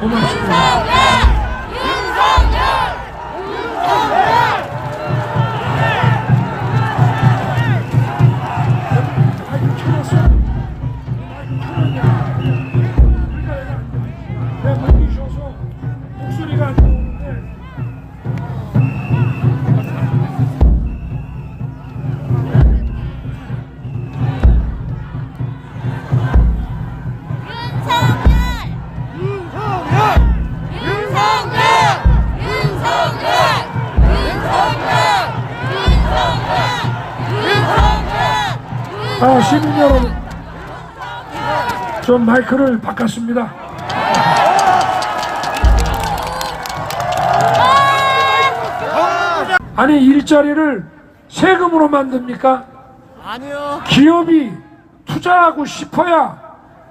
고맙 아 시민 여러분 좀 마이크를 바꿨습니다. 아니 일자리를 세금으로 만듭니까? 아니요. 기업이 투자하고 싶어야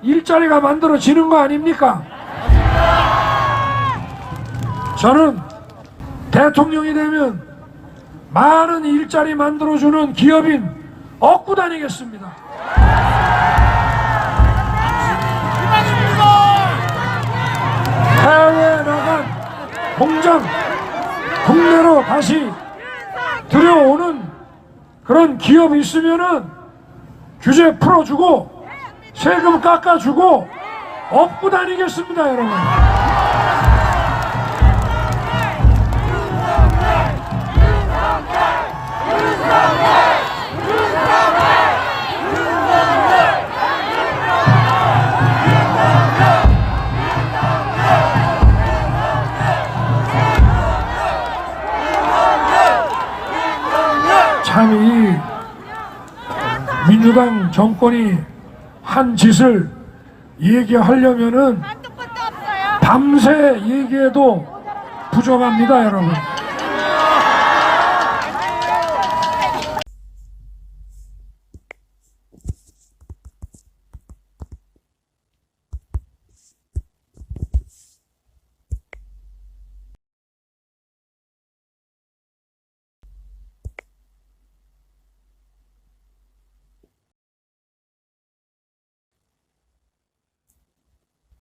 일자리가 만들어지는 거 아닙니까? 저는 대통령이 되면 많은 일자리 만들어주는 기업인 얻고 다니겠습니다. 해외에 나간 공장 국내로 다시 들여오는 그런 기업이 있으면은 규제 풀어주고 세금 깎아주고 업고 다니겠습니다 여러분 참 이 민주당 정권이 한 짓을 얘기하려면은 밤새 얘기해도 부족합니다 여러분